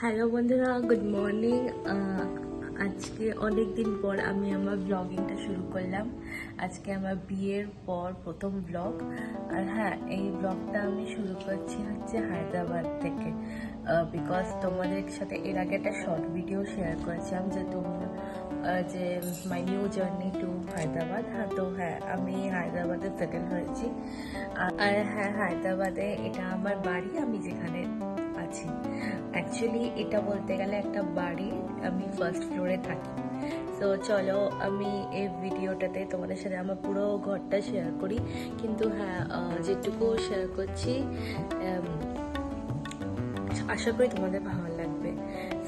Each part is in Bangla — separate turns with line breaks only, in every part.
হ্যালো বন্ধুরা, গুড মর্নিং। আজকে অনেক দিন পর আমি আমার ব্লগিংটা শুরু করলাম। আজকে আমার বিয়ের পর প্রথম ব্লগ আর হ্যাঁ এই ব্লগটা আমি শুরু করছি হচ্ছে হায়দ্রাবাদ থেকে। বিকজ তোমাদের সাথে এর আগে একটা শর্ট ভিডিও শেয়ার করেছিলাম যে তোমরা যে my new journey to Hyderabad হ্যাঁ তো হ্যাঁ আমি হায়দ্রাবাদে সেটেল হয়েছি। আর হ্যাঁ হায়দ্রাবাদে এটা আমার বাড়ি, আমি যেখানে আছি। অ্যাকচুয়ালি এটা বলতে গেলে একটা বাড়ি, আমি ফার্স্ট ফ্লোরে থাকি। তো চলো, আমি এই ভিডিওটাতে তোমাদের সাথে আমার পুরো ঘরটা শেয়ার করি। কিন্তু হ্যাঁ যেটুকু শেয়ার করছি আশা করি তোমাদের ভালো লাগবে।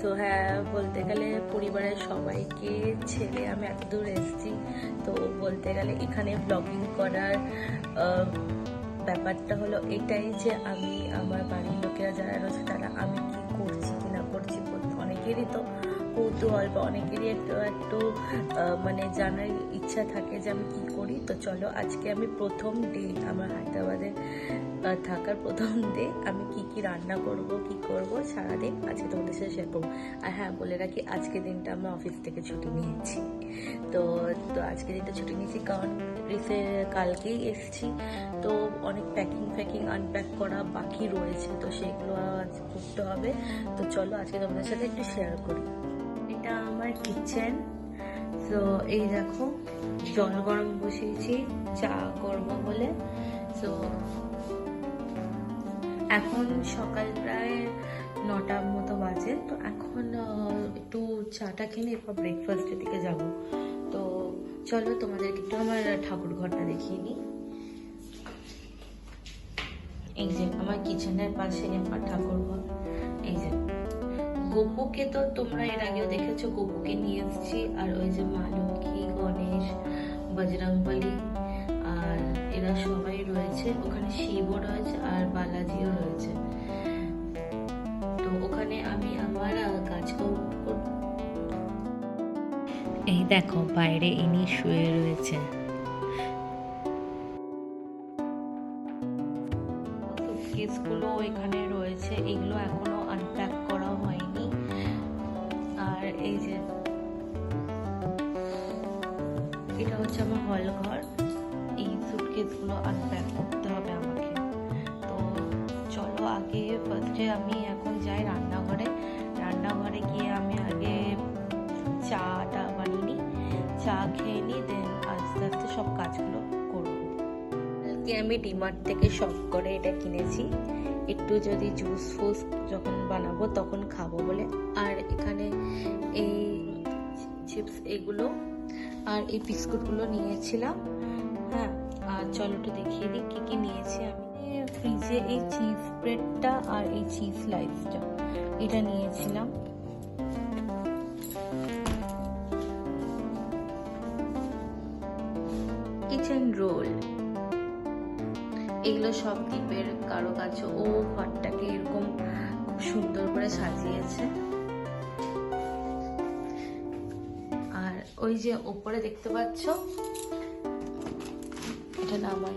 তো হ্যাঁ বলতে গেলে পরিবারের সবাইকে ছেড়ে আমি এত দূর এসেছি। তো বলতে গেলে এখানে ব্লগিং করার ব্যাপারটা হলো এটাই যে আমি আমার বাড়ির লোকেরা যারা রয়েছে তারা আমি কি করছি কি না করছি অনেকেরই তো কৌতূহল বা অনেকেরই একটু একটু মানে জানার ইচ্ছা থাকে যে আমি কি করি। তো চলো আজকে আমি প্রথম ডে আমার হায়দ্রাবাদে আহ, থাকার প্রথম ডে আমি কি কি রান্না করব, কি করব সারাদিন আজকে তোমাদের সাথে শেয়ার করব। আর হ্যাঁ বলে রাখি, আজকে দিনটা আমরা অফিস থেকে ছুটি নিয়েছি। তো তো আজকে দিনটা ছুটি নিয়েছি কারণ রিসে কালকেই এসেছি। তো অনেক প্যাকিং ফ্যাকিং আনপ্যাক করা বাকি রয়েছে, তো সেগুলো আজ করতে হবে। তো চলো আজকে তোমাদের সাথে একটু শেয়ার করি। এটা আমার কিচেন তো এই দেখো, জল গরম বসিয়েছি, চা করব বলে। তো এখন সকাল প্রায় নটার মতো বাজে, তো এখন একটু চাটা নিয়ে এরপর ব্রেকফাস্টের দিকে যাব। তো চলো তোমাদেরকে একটু আমার ঠাকুর ঘরটা দেখিয়ে নিই। এই যে আমার কিচেনের পাশে আমার ঠাকুর ঘর এই যে গোপুকে তো তোমরা এর আগেও দেখেছ, গোপুকে নিয়ে এসেছি। আর ওই যে মা গণেশ, বজরংবলী আর এরা সবাই রয়েছে। ওখানে শিবও রয়েছে আর বালাজিও রয়েছে। তো ওখানে আমি আমার কাজ এই দেখো বাইরে ইনি শুয়ে রয়েছে। কেসগুলো এখানে রয়েছে এগুলো এখনও আনপ্যাক করা হয়নি। আর এই যে এটা হচ্ছে আমার হল ঘর সুটকেসগুলো আনপ্যাক করতে হবে আমাকে। তো চলো আগে ফার্স্টে আমি এখন যাই রান্নাঘরে। রান্নাঘরে গিয়ে আমি আগে চাটা বানিয়ে নিই চা খেয়ে নিই দেন আস্তে আস্তে সব কাজগুলো করব। কালকে আমি ডিমার্ট থেকে শপ করে এটা কিনেছি। একটু যদি জুস ফুস যখন বানাবো তখন খাব বলে। আর এখানে এই চিপস এগুলো আর এই বিস্কুটগুলো নিয়েছিলাম। হ্যাঁ চলো একটু দেখিয়ে দিই কী কী নিয়েছি আমি। ফ্রিজে এই চিজ ব্রেডটা আর এই চিজ স্লাইসটা এটা নিয়েছিলাম। কিচেন রোল এগুলো সব দ্বীপের কারও কাছে ও ঘরটাকে এরকম খুব সুন্দর করে সাজিয়েছে। আর ওই যে ওপরে দেখতে পাচ্ছ? এটা নামাই।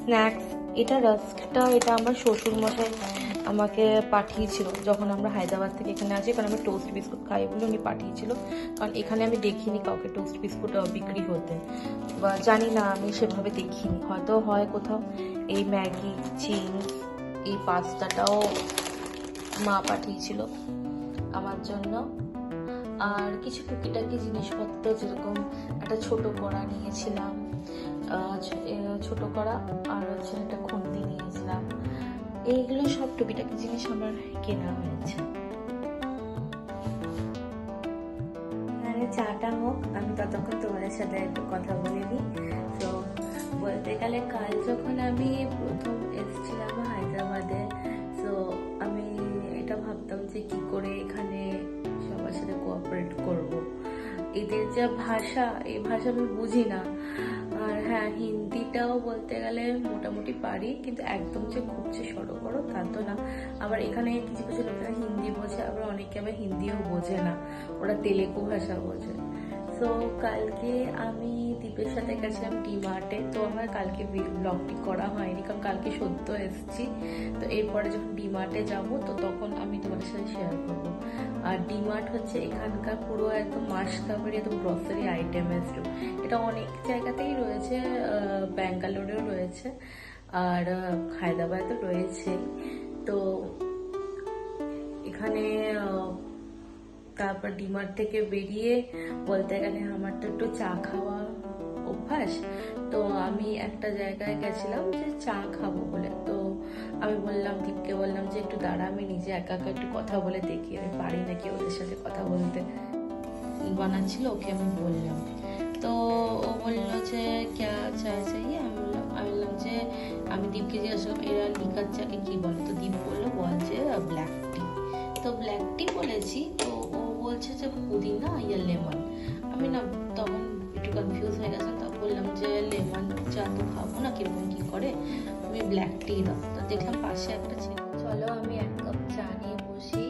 স্ন্যাক্স এটা রাস্কটা এটা আমার শ্বশুর মশাই আমাকে পাঠিয়েছিল যখন আমরা হায়দ্রাবাদ থেকে এখানে আসি, কারণ আমি টোস্ট বিস্কুট খাই বলে উনি পাঠিয়েছিল। কারণ এখানে আমি দেখিনি কাউকে টোস্ট বিস্কুট বিক্রি হতে বা জানি না, আমি সেভাবে দেখিনি। হয়তো হয় কোথাও এই ম্যাগি চিংস এই পাস্তাটাও মা পাঠিয়েছিল আমার জন্য। আর কিছু টুকিটাকি জিনিসপত্র, যেরকম একটা ছোট কড়া নিয়েছিলাম ছোট কড়া, আর হচ্ছে একটা খুন্তি নিয়েছিলাম। এইগুলো সব টুকিটাকি জিনিস আমার কেনা হয়েছে। চাটা হোক, আমি ততক্ষণ তোমাদের সাথে একটু কথা বলে নিই। বলতে গেলে কাল যখন আমি প্রথম এসেছিলাম হায়দ্রাবাদে সো আমি এটা ভাবতাম যে কি করে এখানে সবার সাথে কোঅপারেট করব। এদের যা ভাষা, এই ভাষা আমি বুঝি না। আর হ্যাঁ হিন্দিটাও বলতে গেলে মোটামুটি পারি, কিন্তু একদম যে খুব যে সড়ো বড়ো তা তো না। আবার এখানে কিছু কিছু লোকেরা হিন্দি বোঝে, আবার অনেকে আবার হিন্দিও বোঝে না। ওরা তেলেগু ভাষা বোঝে। সো কালকে আমি দীপের সাথে গেছিলাম ডিমার্টে তো আমার কালকে ব্লগটি করা হয়নি কারণ কালকে সদ্য এসেছি। তো এরপরে যখন ডি মার্টে যাব তো তখন আমি তোমাদের সাথে শেয়ার করব। আর ডিমার্ট হচ্ছে এখানকার পুরো একদম মাস কাভারি একদম গ্রসারি আইটেমের স্টোর এটা অনেক জায়গাতেই রয়েছে ব্যাঙ্গালোরেও রয়েছে আর আহ, হায়দ্রাবাদেও রয়েছে। তো এখানে তারপর ডিমার্ট থেকে বেরিয়ে বলতে গেলে আমার তো একটু চা খাওয়া অভ্যাস। তো আমি একটা জায়গায় গেছিলাম যে চা খাব বলে। তো আমি বললাম দীপকে বললাম যে, একটু দাঁড়া, আমি নিজে একা একা একটু কথা বলে দেখি। আমি পারি নাকি ওদের সাথে কথা বলতে? বানাচ্ছিল ওকে আমি বললাম। তো ও বলল যে, ক্যা চা চাইয়ে? আমি বললাম আমি বললাম যে, আমি দীপকে জিজ্ঞাসা করলাম, এরা লিকার চাকে কি বলে? তো দীপ বলল, বল যে ব্ল্যাক টি তো ব্ল্যাক টি বলেছি। তো ও বলছে যে, পুদিনা, ইয়া লেমন। চা তো খাব না কীরকম কি করে? আমি ব্ল্যাক টি দাও। তো দেখলাম পাশে একটা ছেলে চলো আমি এক কাপ চা নিয়ে বসি।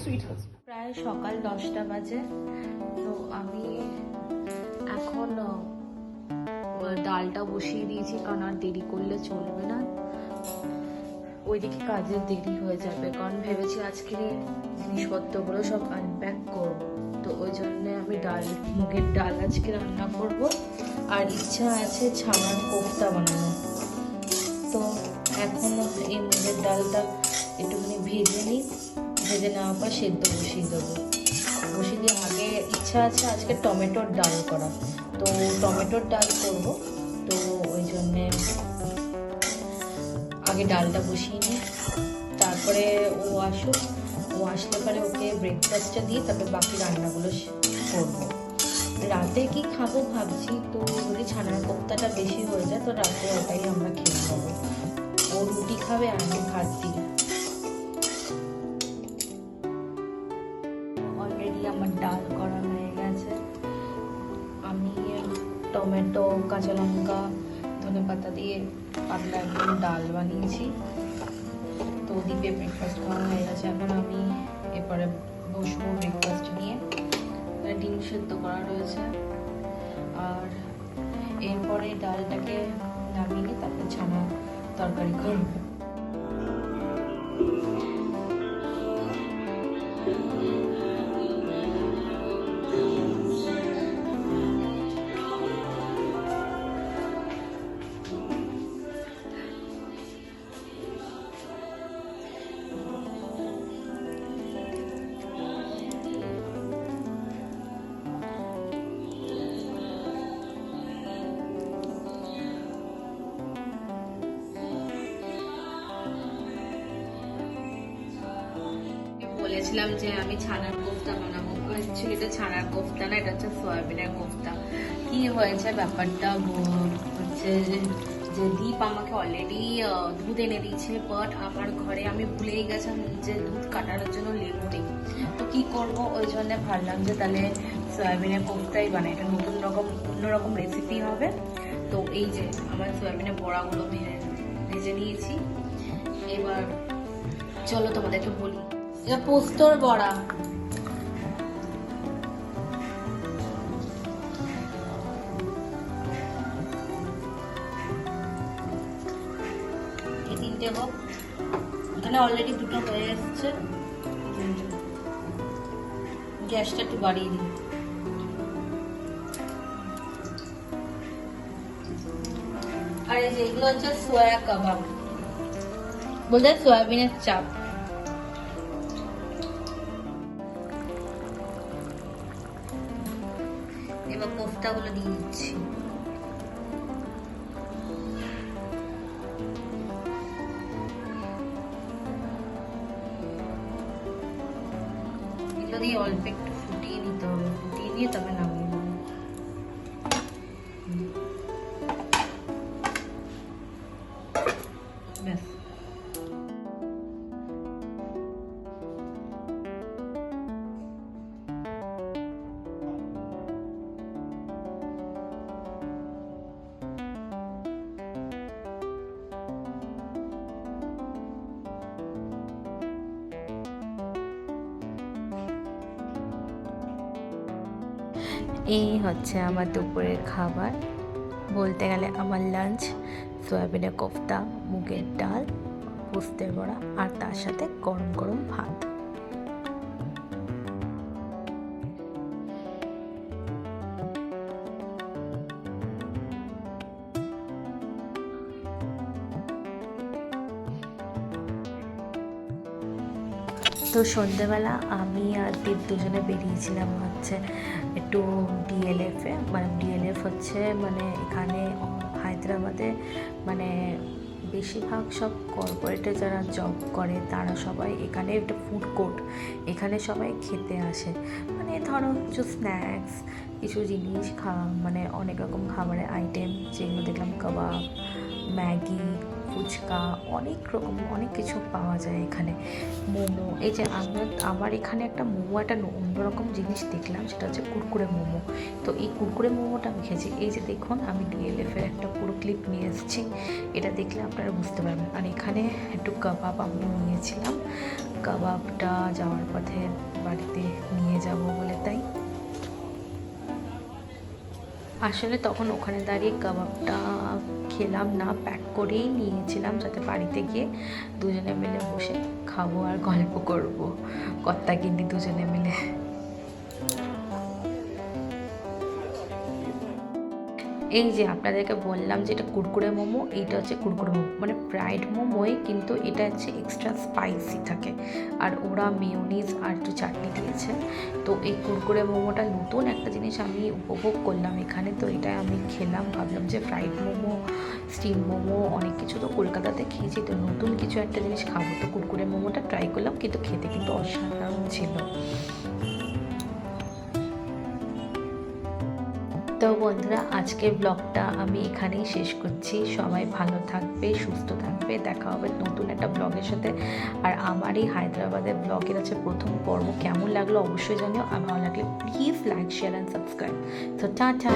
সুইট হাজবেন্ড
প্রায় সকাল দশটা বাজে। তো আমি এখন ডালটা বসিয়ে দিয়েছি, কারণ আর দেরি করলে চলবে না। ওইদিকে কাজের দেরি হয়ে যাবে, কারণ ভেবেছি আজকে জিনিসপত্রগুলো সব আনপ্যাক করব। তো ওই জন্য আমি ডাল, মুগের ডাল আজকে রান্না করব। আর ইচ্ছা আছে ছানার কোফতা বানানো তো এখন এই মুগের ডালটা একটুখানি ভেজে নিই। ভেজে নেওয়ার পর সেদ্ধ বসিয়ে দেবো। বসিয়ে দিয়ে আগে ইচ্ছা আছে আজকে টমেটোর ডাল করা তো টমেটোর ডাল করব। তো ওই জন্যে আগে ডালটা বসিয়ে নিই। তারপরে ও আসুক। ও আসলে পরে ওকে ব্রেকফাস্টটা দিয়ে তারপরে বাকি রান্নাগুলো করব। রাতে কি খাব ভাবছি তো যদি ছানার কোপ্তাটা বেশি হয়ে যায় তো রাতে ওটাই আমরা খেয়ে নেব। ও রুটি খাবে আমি ভাত দিই। টমেটো, কাঁচা লঙ্কা, ধনে পাতা দিয়ে পাতলা একদম ডাল বানিয়েছি। তো ওদিকে ব্রেকফাস্ট খাওয়া হয়ে গেছে এখন আমি এরপরে বসবো ব্রেকফাস্ট নিয়ে। ডিম সেদ্ধ করা রয়েছে। আর এরপরে ডালটাকে নামিয়ে তারপর ছানা তরকারি করব। বলেছিলাম যে আমি ছানার কোফতা বানাবো। অ্যাকচুয়ালি এটা ছানার কোফতা না, এটা হচ্ছে সয়াবিনের কোফতা। কি হয়েছে ব্যাপারটা হচ্ছে যে- দীপ আমাকে অলরেডি দুধ এনে দিয়েছে বাট আমার ঘরে আমি ভুলেই গেছিলাম যে দুধ কাটার জন্য লেবু নেই। তো কি করব? ওই জন্য ভাবলাম যে তাহলে সয়াবিনের কোফতাই বানাই। এটা নতুন রকম, অন্যরকম রেসিপি হবে। তো এই যে, আমার সয়াবিনের বড়াগুলো ভেজে নিয়েছি। এবার চলো তোমাদেরকে বলি। এটা পোস্তর বড়া। তিনটে হোক। এখানে অলরেডি দুটো হয়ে এসছে। গ্যাসটা একটু বাড়িয়ে দিই। আর এই যে এগুলো হচ্ছে সোয়া কাবাব বলতে সয়াবিনের চাপ। কোফতাগুলো দিয়ে দিচ্ছি এগুলো দিয়ে অল্প একটু ফুটিয়ে নিতে হবে ফুটিয়ে নিয়ে তবে নামিয়ে এই হচ্ছে আমার দুপুরের খাবার। বলতে গেলে আমার লাঞ্চ সয়াবিনের কোফতা, মুগের ডাল, পোস্তের বড়া আর তার সাথে গরম গরম ভাত। তো সন্ধেবেলা আমি আর দীপ দুজনে বেরিয়েছিলাম হচ্ছে একটু ডিএলএফে মানে ডিএলএফ হচ্ছে মানে এখানে হায়দ্রাবাদে মানে বেশিরভাগ সব কর্পোরেটে যারা জব করে, তারা সবাই এখানে একটা ফুড কোর্ট এখানে সবাই খেতে আসে। মানে ধরো কিছু স্ন্যাক্স কিছু জিনিস খা মানে অনেক রকম খাবারের আইটেম যেগুলো দেখলাম কাবাব ম্যাগি ফুচকা, অনেক রকম, অনেক কিছু পাওয়া যায় এখানে। মোমো, এই যে আমরা, আমার এখানে একটা মোমো, একটা অন্যরকম জিনিস দেখলাম, সেটা হচ্ছে কুরকুরে মোমো। তো এই কুরকুরে মোমোটা আমি খেয়েছি। এই যে দেখুন, আমি ডিএলএফের একটা পুরো ক্লিপ নিয়ে এসেছি। এটা দেখলে আপনারা বুঝতে পারবেন। আর এখানে একটু কাবাব আমি নিয়েছিলাম। কাবাবটা যাওয়ার পথে বাড়িতে নিয়ে যাব বলে তাই। আসলে তখন ওখানে দাঁড়িয়ে কাবাবটা খেলাম, না প্যাক করেই নিয়েছিলাম যাতে বাড়িতে গিয়ে দুজনে মিলে বসে খাব আর গল্প করব। কর্তা কিন্তু দুজনে মিলে এই যে আপনাদেরকে বললাম যে এটা কুরকুরে মোমো, এইটা হচ্ছে কুরকুরে মোমো। মানে ফ্রাইড মোমোই কিন্তু এটা হচ্ছে এক্সট্রা স্পাইসি থাকে। আর ওরা মেয়োনিজ আর একটু চাটনি দিয়েছে। তো এই কুরকুরে মোমোটা নতুন একটা জিনিস আমি উপভোগ করলাম এখানে। তো এটা আমি খেলাম, ভাবলাম যে ফ্রাইড মোমো স্টিম মোমো, অনেক কিছু তো কলকাতাতে খেয়েছি। তো নতুন কিছু একটা জিনিস খাব। তো কুরকুরে মোমোটা ট্রাই করলাম, কিন্তু খেতে কিন্তু অসাধারণ ছিল। তো বন্ধুরা, আজকের ব্লগটা আমি এখানেই শেষ করছি। সবাই ভালো থাকবে, সুস্থ থাকবে। দেখা হবে নতুন একটা ব্লগের সাথে। আর আমার এই হায়দ্রাবাদের ব্লগের আছে প্রথম পর্ব কেমন লাগল অবশ্যই জানিও। আর ভালো লাগলে please like share and subscribe তো টাটা!